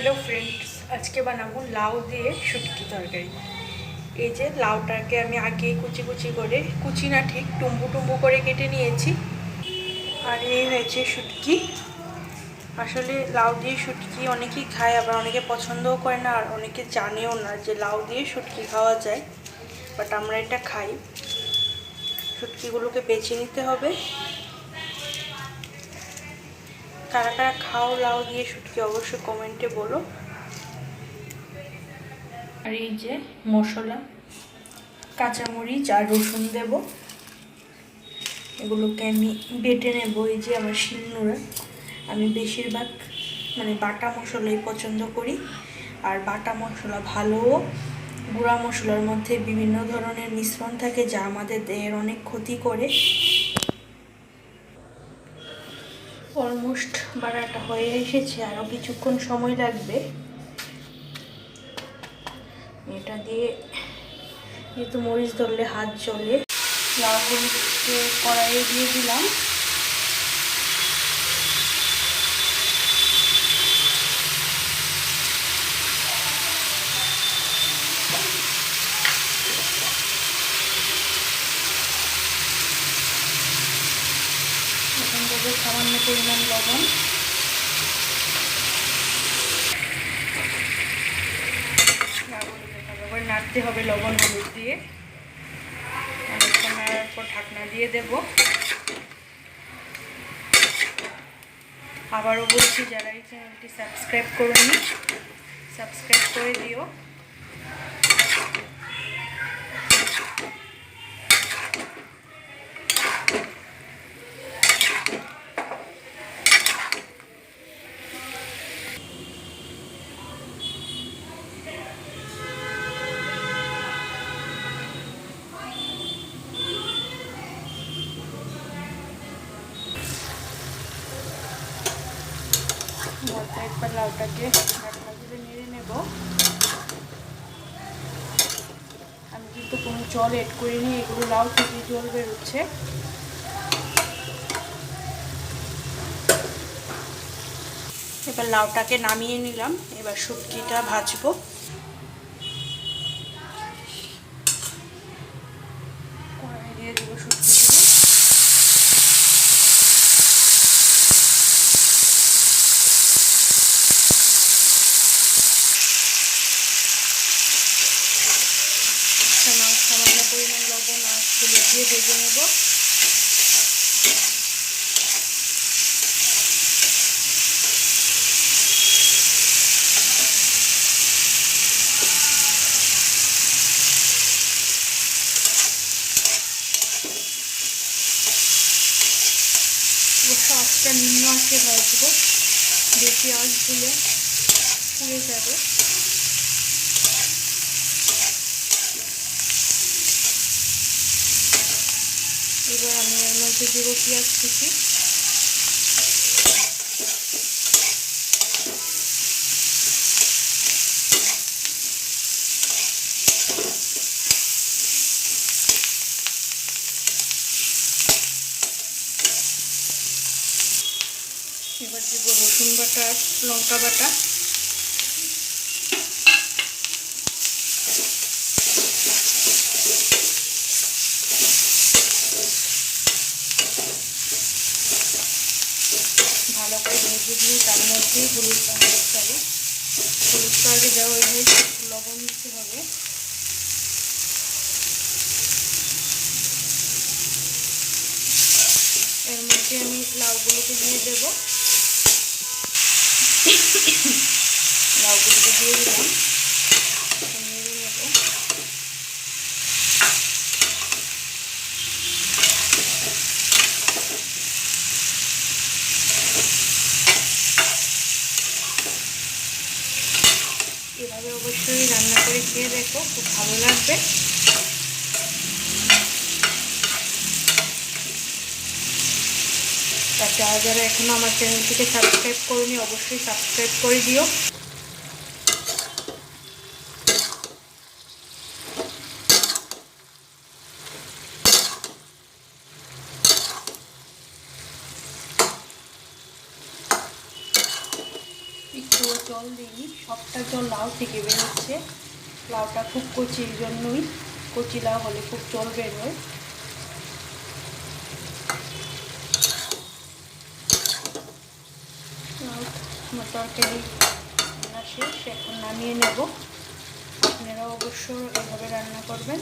Hello friends আজকে বানাবো লাউ দিয়ে শুটকি তরকারি। এই যে লাউটাকে আমি আগে কুচি কুচি করে, কুচি না ঠিক, টুম্বু টুম্বু করে কেটে নিয়েছি। আর এই হয়েছে শুটকি। আসলে লাউ দিয়ে শুটকি অনেকেই খায়, আবার অনেকে পছন্দও করে না, আর অনেকে জানেও না যে লাউ দিয়ে শুটকি খাওয়া যায়। বাট আমরা এটা খাই। শুটকিগুলোকে বেছে নিতে হবে। কারা কারা খাও লাউ দিয়ে শুটকি অবশ্যই কমেন্টে বলো। আর এই যে মশলা, কাঁচামরিচ আর রসুন দেব। এগুলোকে আমি বেটে নেব এই যে আমার শিলনোড়া। আমি বেশিরভাগ মানে বাটা মশলাই পছন্দ করি। আর বাটা মশলা ভালো, গুঁড়া মশলার মধ্যে বিভিন্ন ধরনের মিশ্রণ থাকে যা আমাদের দেহের অনেক ক্ষতি করে। অলমোস্ট বাড়াটা হয়ে এসেছে আরও কিছুক্ষণ সময় লাগবে। এটা দিয়ে যেহেতু মরিচ ধরলে হাত চলে লাউগুলিকে কড়াইয়ে দিয়ে দিলাম এখন দেবো সামান্য পরিমাণ লবণ। এবার নাড়তে হবে লবণ হলুদ দিয়ে। অনেকক্ষণ নাড়ার পর ঢাকনা দিয়ে দেব। আবারও বলছি, যারা এই চ্যানেলটি সাবস্ক্রাইব করুন সাবস্ক্রাইব করে দিও। হালকা একবার লাউটাকে নেড়ে নেব। আমি কিন্তু কোনো জল এড করিনি, এগুলো লাউ থেকে জল বেরোচ্ছে। এবার লাউটাকে নামিয়ে নিলাম, এবার শুটকিটা ভাজবো। দিয়ে দেবো শুটকিগুলো পরিমাণ লবণ আর হলুদ দিয়ে ভেজে নেব। আঁচটা নিম্ন আঁচে ভাজবো বেশি আঁচ দিলে পুড়ে যাবে। এবার আমি এর মধ্যে দেবো পেঁয়াজ কুচি। এবার দেবো রসুন বাটা লঙ্কা বাটা ভালো করে ভেজে দিয়ে তার মধ্যে হলুদ সরি হলুদ আগে দেওয়া একটু লবণ দিতে হবে। এর মধ্যে আমি লাউগুলোকে দিয়ে দেব। লাউগুলোকে দিয়ে দিলাম নেড়ে নেব এভাবে অবশ্যই রান্না করে খেয়ে দেখো, খুব ভালো লাগবে। আর যারা যারা এখনও আমার চ্যানেলটিকে সাবস্ক্রাইব করেনি, অবশ্যই সাবস্ক্রাইব করে দিও। জল দিইনি, সবটা জল লাউ থেকে বেরোচ্ছে। লাউটা খুব কচির জন্যই, কচি লাউ হলে খুব জল বেরোয়। আমার তরকারি রান্না শেষ, এখন নামিয়ে নেব। আপনারা অবশ্য এভাবে রান্না করবেন।